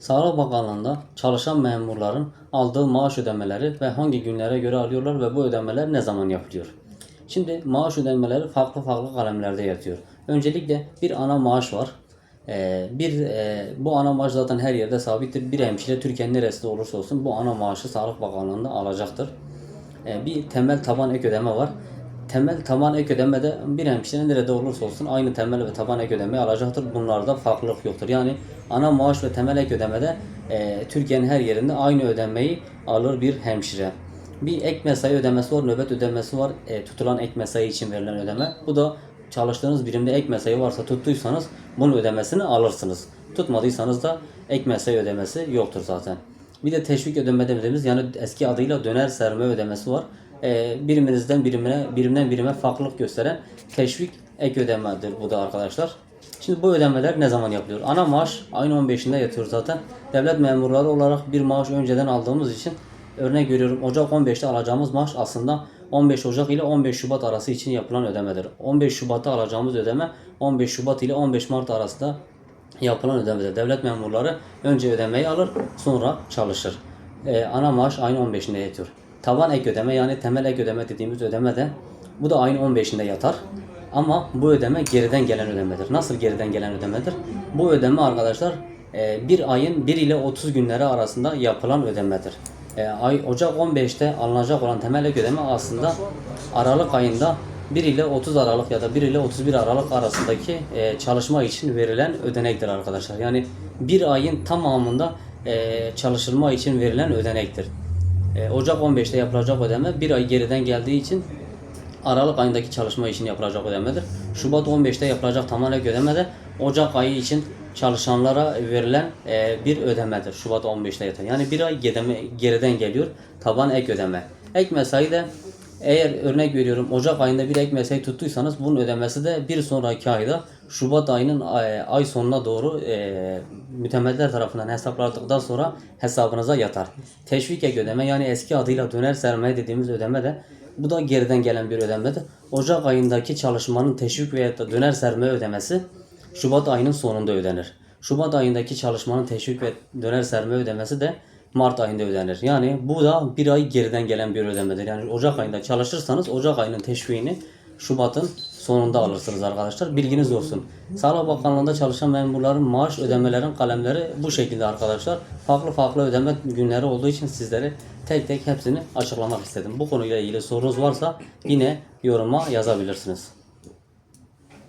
Sağlık Bakanlığı'nda çalışan memurların aldığı maaş ödemeleri ve hangi günlere göre alıyorlar ve bu ödemeler ne zaman yapılıyor? Şimdi maaş ödemeleri farklı farklı kalemlerde yatıyor. Öncelikle bir ana maaş var. Ee, bir e, bu ana maaş zaten her yerde sabittir. Bir hemşire Türkiye'nin neresinde olursa olsun bu ana maaşı Sağlık Bakanlığı'nda alacaktır. Ee, bir temel taban ek ödeme var. Temel taban ek ödemede bir hemşire nerede olursa olsun aynı temel ve taban ek ödemeyi alacaktır. Bunlarda farklılık yoktur. Yani ana maaş ve temel ek ödemede e, Türkiye'nin her yerinde aynı ödemeyi alır bir hemşire. Bir ek mesai ödemesi var, nöbet ödemesi var. E, tutulan ek mesai için verilen ödeme. Bu da çalıştığınız birimde ek mesai varsa tuttuysanız bunun ödemesini alırsınız. Tutmadıysanız da ek mesai ödemesi yoktur zaten. Bir de teşvik ödeme dediğimiz yani eski adıyla döner serme ödemesi var. Ee, biriminizden birimine, birimden birime farklılık gösteren teşvik ek ödemedir bu da arkadaşlar. Şimdi bu ödemeler ne zaman yapılıyor? Ana maaş ayın 15'inde yatıyor zaten. Devlet memurları olarak bir maaş önceden aldığımız için örnek veriyorum Ocak 15'te alacağımız maaş aslında 15 Ocak ile 15 Şubat arası için yapılan ödemedir. 15 Şubat'ta alacağımız ödeme 15 Şubat ile 15 Mart arasında yapılan ödemedir. Devlet memurları önce ödemeyi alır sonra çalışır. Ee, ana maaş ayın 15'inde yatıyor. Taban ek ödeme yani temel ek ödeme dediğimiz ödeme de bu da ayın 15'inde yatar. Ama bu ödeme geriden gelen ödemedir. Nasıl geriden gelen ödemedir? Bu ödeme arkadaşlar e, bir ayın 1 ile 30 günleri arasında yapılan ödemedir. E, ay Ocak 15'te alınacak olan temel ek ödeme aslında Aralık ayında 1 ile 30 Aralık ya da 1 ile 31 Aralık arasındaki e, çalışma için verilen ödenektir arkadaşlar. Yani bir ayın tamamında çalışılma için verilen ödenektir. E, Ocak 15'te yapılacak ödeme bir ay geriden geldiği için Aralık ayındaki çalışma için yapılacak ödemedir. Şubat 15'te yapılacak tamam ek ödeme de Ocak ayı için çalışanlara verilen e, bir ödemedir. Şubat 15'te yatan. Yani bir ay gedeme, geriden geliyor taban ek ödeme. Ek mesai de eğer örnek veriyorum Ocak ayında bir ek mesai tuttuysanız bunun ödemesi de bir sonraki ayda Şubat ayının ay, ay sonuna doğru e, mütemeller tarafından hesaplandıktan sonra hesabınıza yatar. Teşvik ek ödeme yani eski adıyla döner sermaye dediğimiz ödeme de bu da geriden gelen bir ödemedir. Ocak ayındaki çalışmanın teşvik veya da döner sermaye ödemesi Şubat ayının sonunda ödenir. Şubat ayındaki çalışmanın teşvik ve döner sermaye ödemesi de Mart ayında ödenir. Yani bu da bir ay geriden gelen bir ödemedir. Yani Ocak ayında çalışırsanız Ocak ayının teşviğini Şubat'ın sonunda alırsınız arkadaşlar. Bilginiz olsun. Sağlık Bakanlığı'nda çalışan memurların maaş ödemelerin kalemleri bu şekilde arkadaşlar. Farklı farklı ödeme günleri olduğu için sizlere tek tek hepsini açıklamak istedim. Bu konuyla ilgili sorunuz varsa yine yoruma yazabilirsiniz.